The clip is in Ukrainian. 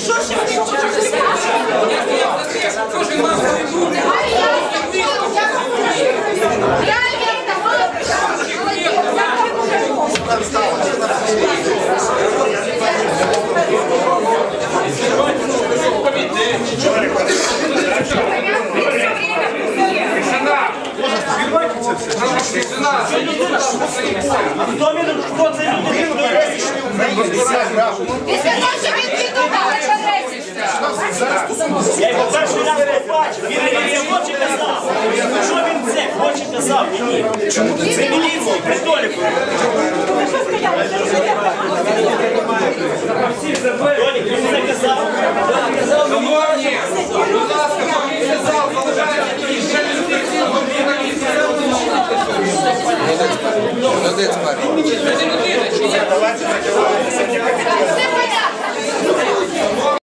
Що ж ти хочеш? Кожен мав свою думку. Я не давала. Хто він, хто це людина? Після того, що він підумав, що Я його перший раз побачив. Він мені хоче казав. Що він це хоче казав мені? Чому ти це міліції, при Толіку? Толік, він це казав. Шановні, будь ласка, повністю зал залишається і ще не Молодець, Марій. Це не людина, чи є?